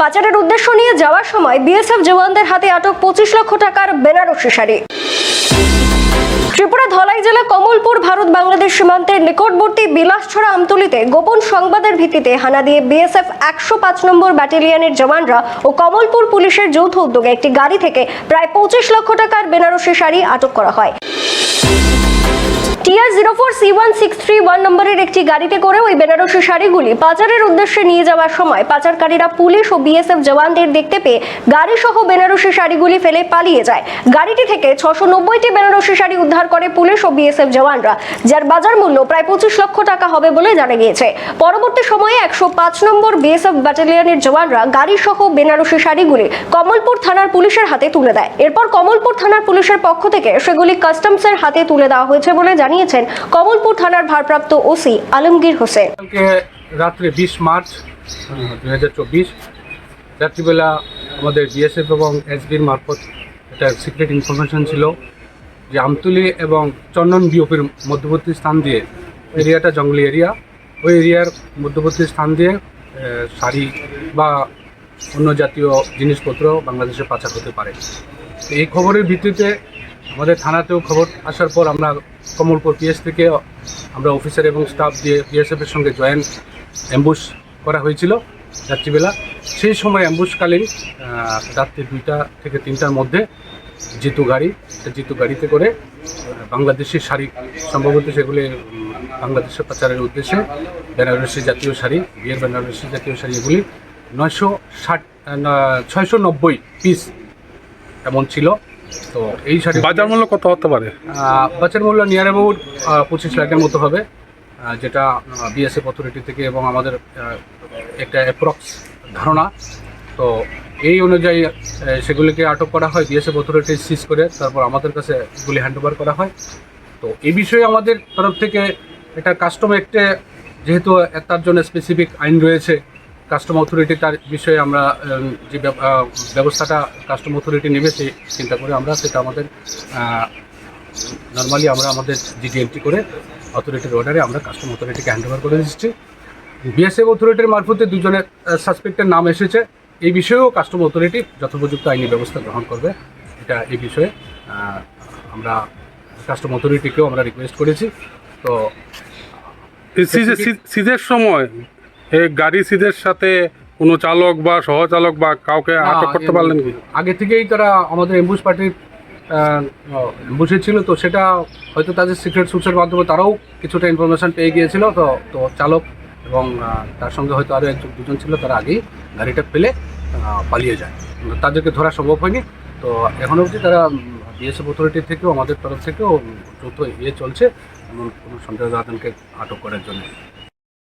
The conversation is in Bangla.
পাচারের উদ্দেশ্য নিয়ে যাওয়ার সময় বিএসএফ জওয়ানদের হাতে আটক পঁচিশ লক্ষ টাকার বেনারসি শাড়ি। ত্রিপুরা ধলাই জেলা কমলপুর, ভারত বাংলাদেশ সীমান্তের নিকটবর্তী বিলাসছড়া আমতলিতে গোপন সংবাদের ভিত্তিতে হানা দিয়ে বিএসএফ একশো পাঁচ নম্বর ব্যাটালিয়নের জওয়ানরা ও কমলপুর পুলিশের যৌথ উদ্যোগে একটি গাড়ি থেকে প্রায় পঁচিশ লক্ষ টাকার বেনারসি শাড়ি আটক করা হয়। TR zero four C one six three one নম্বরের একটি গাড়িতে করে ওই বেনারসি শাড়িগুলি পাচারের উদ্দেশ্যে নিয়ে যাওয়ার সময় পাচারকারীরা পুলিশ ও বিএসএফ জওয়ানদের দেখতে পেয়ে গাড়ি সহ বেনারসি শাড়িগুলি ফেলে পালিয়ে যায়। গাড়িটি থেকে ছশো নব্বইটি বেনারসি শাড়ি উদ্ধার করে পুলিশ ও বিএসএফ জওয়ানরা, যার বাজার মূল্য প্রায় পঁচিশ লক্ষ টাকা হবে বলে জানা গিয়েছে। পরবর্তী সময়ে একশো পাঁচ নম্বর বিএসএফ ব্যাটালিয়নের জওয়ানরা গাড়ি সহ বেনারসি শাড়িগুলি কমলপুর থানার পুলিশের হাতে তুলে দেয়। এরপর কমলপুর থানার পুলিশের পক্ষ থেকে সেগুলি কাস্টমসের হাতে তুলে দেওয়া হয়েছে বলে জানিয়েছেন কমলপুর থানার ভারপ্রাপ্ত ওসি আলমগীর হোসেন। রাত্রে বিশ মার্চ দু হাজার চব্বিশ, রাত্রিবেলা আমাদের বিএসএফ এবং এসবির মারফত একটা সিক্রেট ইনফরমেশন ছিল যে আমতুলি এবং চন্দন বিওপির মধ্যবর্তী স্থান দিয়ে এরিয়াটা জঙ্গলি এরিয়া। ওই এরিয়ার মধ্যবর্তী স্থান দিয়ে শাড়ি বা অন্য জাতীয় জিনিসপত্র বাংলাদেশে পাচার হতে পারে। এই খবরের ভিত্তিতে আমাদের থানাতেও খবর আসার পর আমরা কমলপুর পিএস থেকে আমরা অফিসার এবং স্টাফ দিয়ে বিএসএফের সঙ্গে জয়েন্ট অ্যাম্বুশ করা হয়েছিল রাত্রিবেলা। সেই সময় অ্যাম্বুশকালীন রাত্রি দুইটা থেকে তিনটার মধ্যে জিতু গাড়ি জিতু গাড়িতে করে বাংলাদেশি শাড়ি, সম্ভবত সেগুলি বাংলাদেশের পাচারের উদ্দেশ্যে বেনারসি জাতীয় শাড়ি, বিয়ের বেনারসি জাতীয় শাড়ি এগুলি নয়শো ষাট ছয়শো নব্বই পিস এমন ছিল। তো এই শাড়ি বাজার মূল্য কত হতে পারে? বাচ্চার মূল্য নিয়ার অ্যাবাউট পঁচিশ লাখের মতো হবে। যেটা বিএসএফ অথরিটি থেকে এবং আমাদের একটা অ্যাপ্রক্স ধারণা। তো এই অনুযায়ী সেগুলিকে আটক করা হয় বিএসএফ অথরিটি সিজ করে তারপর আমাদের কাছে এগুলি হ্যান্ড ওভার করা হয়। তো এই বিষয়ে আমাদের তরফ থেকে একটা কাস্টম একটে যেহেতু তার জন্য স্পেসিফিক আইন রয়েছে কাস্টম অথরিটি তার বিষয়ে আমরা যে ব্যব- ব্যবস্থাটা কাস্টম অথরিটি নেবে সেই চিন্তা করে আমরা সেটা আমাদের নর্মালি আমরা আমাদের জিডিএমটি করে অথরিটির অর্ডারে আমরা কাস্টম অথরিটিকে হ্যান্ড ওভার করে দিচ্ছি। বিএসএফ অথরিটির মারফতে দুজনের সাসপেক্টের নাম এসেছে। এই বিষয়েও কাস্টম অথরিটি যথোপযুক্ত আইনি ব্যবস্থা গ্রহণ করবে। এটা এই বিষয়ে আমরা কাস্টম অথরিটিকেও আমরা রিকোয়েস্ট করেছি। তো সি- সিজের সময় এই গাড়ি সিজের সাথে কোনো চালক বা সহচালক বা কাউকে আটক করতে পারলেন কি? আগে থেকেই তারা আমাদের এম্বুস পার্টির এম্বুসে ছিল তো সেটা হয়তো তাদের সিক্রেট সোর্সের মাধ্যমে তারাও কিছুটা ইনফরমেশন পেয়ে গিয়েছিল তো তো চালক এবং তার সঙ্গে হয়তো আরও একজন দুজন ছিল তারা আগেই গাড়িটা ফেলে পালিয়ে যায়। তাদেরকে ধরা সম্ভব হয়নি তো এখন অবধি তারা বিএসএফ অথরিটি থেকেও আমাদের তরফ থেকেও যৌথ ইয়ে চলছে এমন কোনো সন্দেহজনককে আটক করার জন্য।